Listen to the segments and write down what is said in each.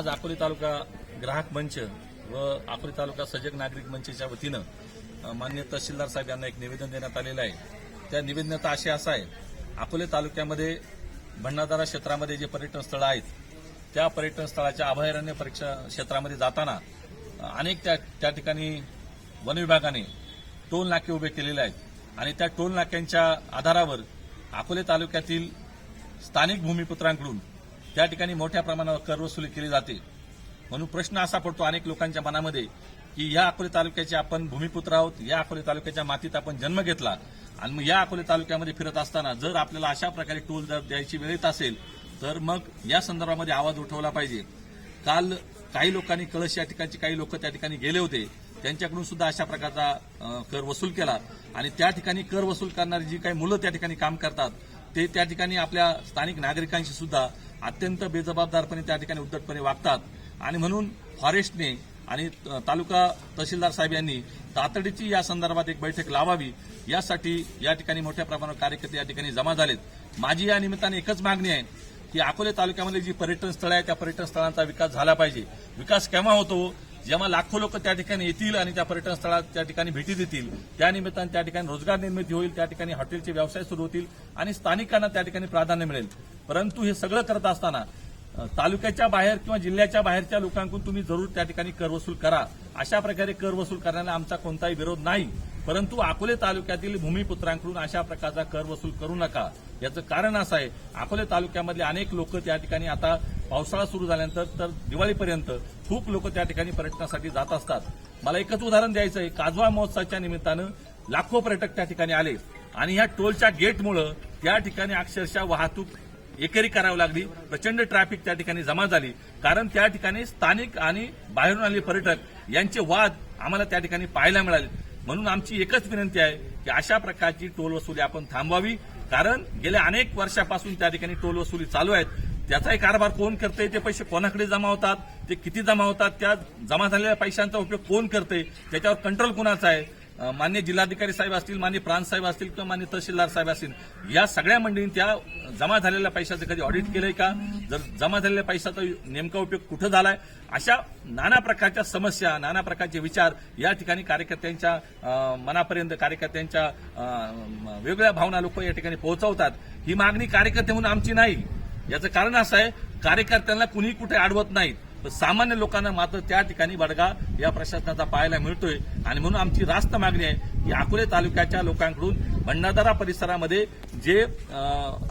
आज अकोले तालुका ग्राहक मंच व अकोले तालुका सजग नागरिक मंचच्या वतीनं मान्य तहसीलदार साहेब यांना एक निवेदन देण्यात आलेलं आहे. त्या निवेदनात असे असं आहे अकोले तालुक्यामध्ये भंडारदारा क्षेत्रामध्ये जे पर्यटन स्थळं आहेत त्या पर्यटन स्थळाच्या अभयारण्य परीक्षा क्षेत्रामध्ये जाताना अनेक त्या त्या ठिकाणी वन विभागाने टोल नाके उभे केलेले आहेत. आणि त्या टोल नाक्यांच्या आधारावर अकोले तालुक्यातील स्थानिक भूमिपुत्रांकडून त्या ठिकाणी मोठ्या प्रमाणावर कर वसुली केली जाते. म्हणून प्रश्न असा पडतो अनेक लोकांच्या मनामध्ये की या अकोले तालुक्याचे आपण भूमिपुत्र आहोत या अकोले तालुक्याच्या मातीत आपण जन्म घेतला आणि मग या अकोले तालुक्यामध्ये फिरत असताना जर आपल्याला अशा प्रकारे टोल जर द्यायची वेळ येत असेल तर मग या संदर्भामध्ये आवाज उठवला पाहिजे. काल काही लोकांनी कळश या ठिकाणचे काही लोक त्या ठिकाणी गेले होते. त्यांच्याकडून सुद्धा अशा प्रकारचा कर वसूल केला. आणि त्या ठिकाणी कर वसूल करणारी जी काही मुलं त्या ठिकाणी काम करतात ते त्या ठिकाणी आपल्या स्थानिक नागरिकांशी सुद्धा अत्यंत बेजबाबदारपणे त्या ठिकाणी उद्धटपणे वागतात. आणि म्हणून फॉरेस्टने आणि तालुका तहसीलदार साहेब यांनी तातडीची या संदर्भात एक बैठक लावावी. यासाठी या ठिकाणी मोठ्या प्रमाणावर कार्यकर्ते या ठिकाणी जमा झालेत. माझी या निमित्ताने एकच मागणी आहे की अकोले तालुक्यामध्ये जी पर्यटन स्थळं आहेत त्या पर्यटन स्थळांचा विकास झाला पाहिजे. विकास केव्हा होतो? जेव्हा लाखो लोक त्या ठिकाणी येतील आणि त्या पर्यटन स्थळात त्या ठिकाणी भेटी देतील त्यानिमित्तानं त्या ठिकाणी रोजगार निर्मिती होईल त्या ठिकाणी हॉटेलचे व्यवसाय सुरू होतील आणि स्थानिकांना त्या ठिकाणी प्राधान्य मिळेल. परंतु हे सगळं करत असताना तालुक्याच्या बाहेर किंवा जिल्ह्याच्या बाहेरच्या लोकांकडून तुम्ही जरूर त्या ठिकाणी कर वसूल करा. अशा प्रकारे कर वसूल करण्याला आमचा कोणताही विरोध नाही. परंतु अकोले तालुक्यातील भूमिपुत्रांकडून अशा प्रकारचा कर वसूल करू नका. याचं कारण असं आहे अकोले तालुक्यामधले अनेक लोक त्या ठिकाणी आता पावसाळा सुरू झाल्यानंतर तर दिवाळीपर्यंत खूप लोक त्या ठिकाणी पर्यटनासाठी जात असतात. मला एकच उदाहरण द्यायचं आहे काजवा महोत्सवाच्या निमित्तानं लाखो पर्यटक त्या ठिकाणी आले. आणि ह्या टोलच्या गेटमुळं त्या ठिकाणी अक्षरशः वाहतूक एकेरी करावी लागली. प्रचंड ट्रॅफिक त्या ठिकाणी जमा झाली. कारण त्या ठिकाणी स्थानिक आणि बाहेरून आलेले पर्यटक यांचे वाद आम्हाला त्या ठिकाणी पाहायला मिळाले. म्हणून आमची एकच विनंती आहे की अशा प्रकारची टोल वसुली आपण थांबवावी. कारण गेल्या अनेक वर्षापासून त्या ठिकाणी टोल वसुली चालू आहेत. त्याचाही कारभार कोण करते ते पैसे कोणाकडे जमा होतात? ते किती जमा होतात? त्या जमा झालेल्या पैशांचा उपयोग कोण करते त्याच्यावर कंट्रोल कोणाचा आहे? मान्य जिल्हाधिकारी साहेब असतील मान्य प्रांत साहेब असतील किंवा मान्य तहसीलदार साहेब असतील या सगळ्या मंडळींनी त्या जमा झालेल्या पैशाचं कधी ऑडिट केलंय का? जर जमा झालेल्या पैशाचा नेमका उपयोग कुठं झालाय? अशा नाना प्रकारच्या समस्या नाना प्रकारचे विचार या ठिकाणी कार्यकर्त्यांच्या मनापर्यंत कार्यकर्त्यांच्या वेगवेगळ्या भावना लोक या ठिकाणी पोहोचवतात. ही मागणी कार्यकर्ते म्हणून आमची नाही. याचं कारण असं आहे कार्यकर्त्यांना कुणी कुठे अडवत नाहीत. सामान्य लोकांना मात्र त्या ठिकाणी बडगा या प्रशासनाचा पाहायला मिळतोय. आणि म्हणून आमची रास्त मागणी आहे की अकोले तालुक्याच्या लोकांकडून भंडारदारा परिसरामध्ये जे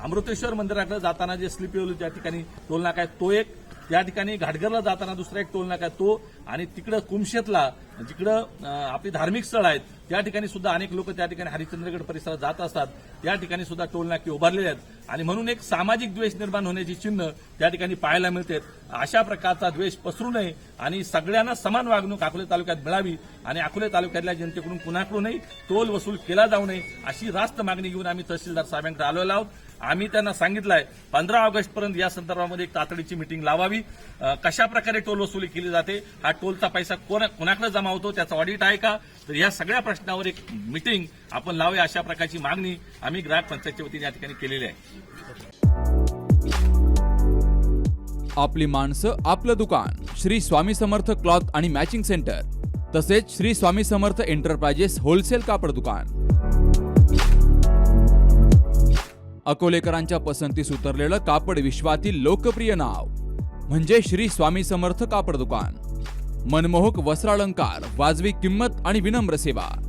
अमृतेश्वर मंदिराकडे जाताना जे स्लिपी त्या ठिकाणी टोल नाका आहे तो एक. त्या ठिकाणी घाटघरला जाताना दुसरा एक टोल नाका आहे तो. आणि तिकडं कुमशेतला जिकडं आपली धार्मिक स्थळ आहेत त्या ठिकाणी सुद्धा अनेक लोक त्या ठिकाणी हरिश्चंद्रगड परिसरात जात असतात. त्या ठिकाणी सुद्धा टोल नाके उभारलेले आहेत. आणि म्हणून एक सामाजिक द्वेष निर्माण होण्याची चिन्ह त्या ठिकाणी पाहायला मिळते. अशा प्रकारचा द्वेष पसरू नये आणि सगळ्यांना समान वागणूक अकोले तालुक्यात मिळावी आणि अकोले तालुक्यातल्या जनतेकडून कुणाकडूनही टोल वसूल केला जाऊ नये अशी रास्त मागणी घेऊन आम्ही तहसीलदार साहेबांकडे आलेलो आहोत. आम्ही त्यांना सांगितलंय पंधरा ऑगस्ट पर्यंत या संदर्भामध्ये एक तातडीची मिटिंग लावावी. कशाप्रकारे कशा प्रकारे टोल वसुली केली जाते हा टोलचा पैसा कोणाकडे जमा होतो त्याचा ऑडिट आहे का? तर या सगळ्या प्रश्नावर एक मिटिंग आपण लावूया अशा प्रकारची मागणी आम्ही ग्राहक पंचायतच्या वतीने या ठिकाणी केलेली आहे. आपली माणसं आपलं दुकान. श्री स्वामी समर्थ क्लॉथ आणि मॅचिंग सेंटर. तसेच श्री स्वामी समर्थ एंटरप्राइजेस होलसेल कापड दुकान. अकोलेकरांच्या पसंतीस उतरलेलं कापड विश्वातील लोकप्रिय नाव. म्हणजे श्री स्वामी समर्थ कापड दुकान. मनमोहक वस्त्रालंकार वाजवी किंमत आणि विनम्र सेवा.